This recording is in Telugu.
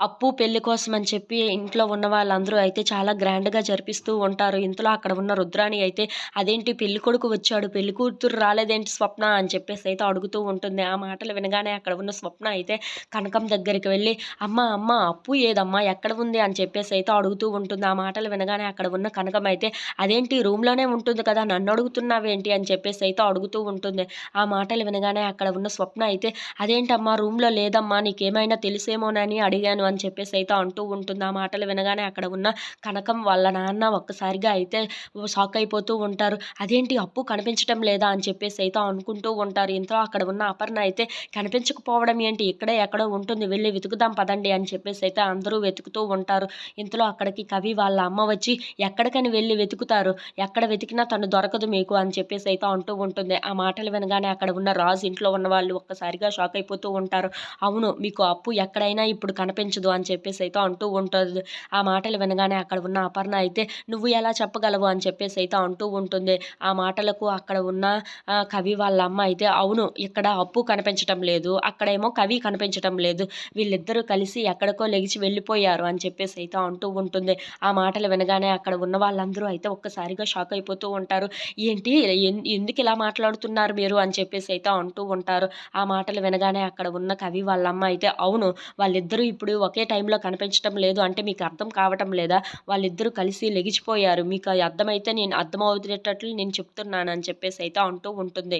అప్పు పెళ్ళి కోసం అని చెప్పి ఇంట్లో ఉన్న వాళ్ళందరూ అయితే చాలా గ్రాండ్గా జరిపిస్తూ ఉంటారు. ఇంతలో అక్కడ ఉన్న రుద్రాణి అయితే అదేంటి పెళ్ళి కొడుకు వచ్చాడు? పెళ్ళి కూతురు రాలేదేంటి స్వప్న? అని చెప్పేసి అయితే అడుగుతూ ఉంటుంది. ఆ మాటలు వినగానే అక్కడ ఉన్న స్వప్న అయితే కనకం దగ్గరికి వెళ్ళి అమ్మ అమ్మ అప్పు ఏదమ్మా? ఎక్కడ ఉంది? అని చెప్పేసి అయితే అడుగుతూ ఉంటుంది. ఆ మాటలు వినగానే అక్కడ ఉన్న కనకం అయితే అదేంటి? రూమ్లోనే ఉంటుంది కదా? నన్ను అడుగుతున్నావేంటి? అని చెప్పేసి అయితే అడుగుతూ ఉంటుంది. ఆ మాటలు వినగానే అక్కడ ఉన్న స్వప్న అయితే అదేంటమ్మా? రూమ్లో లేదమ్మా. నీకేమైనా తెలిసేమోనని అడిగాను. అని చెప్పేసి అయితే అంటూ ఉంటుంది. ఆ మాటలు వినగానే అక్కడ ఉన్న కనకం వాళ్ళ నాన్న ఒక్కసారిగా అయితే షాక్ అయిపోతూ ఉంటారు. అదేంటి అప్పు కనిపించడం లేదా? అని చెప్పేసి అయితే అనుకుంటూ ఉంటారు. ఇంతలో అక్కడ ఉన్న అపర్ణ అయితే కనిపించకపోవడం ఏంటి? ఇక్కడే ఎక్కడో ఉంటుంది. వెళ్ళి వెతుకుదాం పదండి అని చెప్పేసి అయితే అందరూ వెతుకుతూ ఉంటారు. ఇంతలో అక్కడికి కవి వాళ్ళ అమ్మ వచ్చి ఎక్కడికని వెళ్ళి వెతుకుతారు? ఎక్కడ వెతికినా తను దొరకదు మీకు అని చెప్పేసి అయితే అంటూ ఉంటుంది. ఆ మాటలు వినగానే అక్కడ ఉన్న రాజు ఇంట్లో ఉన్న వాళ్ళు ఒక్కసారిగా షాక్ అయిపోతూ ఉంటారు. అవును మీకు అప్పు ఎక్కడైనా ఇప్పుడు కనిపించదు. అని చెప్పేసి అయితే అంటూ ఉంటుంది. ఆ మాటలు వినగానే అక్కడ ఉన్న అపర్ణ అయితే నువ్వు ఎలా చెప్పగలవు? అని చెప్పేసి అయితే అంటూ ఉంటుంది. ఆ మాటలకు అక్కడ ఉన్న కవి వాళ్ళ అమ్మ అయితే అవును ఇక్కడ అప్పు కనిపించటం లేదు. అక్కడేమో కవి కనిపించటం లేదు. వీళ్ళిద్దరూ కలిసి ఎక్కడికో లెగిచి వెళ్ళిపోయారు. అని చెప్పేసి అయితే అంటూ ఉంటుంది. ఆ మాటలు వినగానే అక్కడ ఉన్న వాళ్ళందరూ అయితే ఒక్కసారిగా షాక్ అయిపోతూ ఉంటారు. ఏంటి? ఎందుకు ఇలా మాట్లాడుతున్నారు మీరు? అని చెప్పేసి అయితే అంటూ ఉంటారు. ఆ మాటలు వినగానే అక్కడ ఉన్న కవి వాళ్ళ అమ్మ అయితే అవును వాళ్ళిద్దరూ ఇప్పుడు ఒకే టైంలో కనిపించడం లేదు. అంటే మీకు అర్థం కావటం లేదా? వాళ్ళిద్దరూ కలిసి లెగిచిపోయారు. మీకు అర్థమైతే నేను అర్థమవుతున్నట్లు నేను చెప్తున్నాను అని చెప్పేసి అయితే అంటూ ఉంటుంది.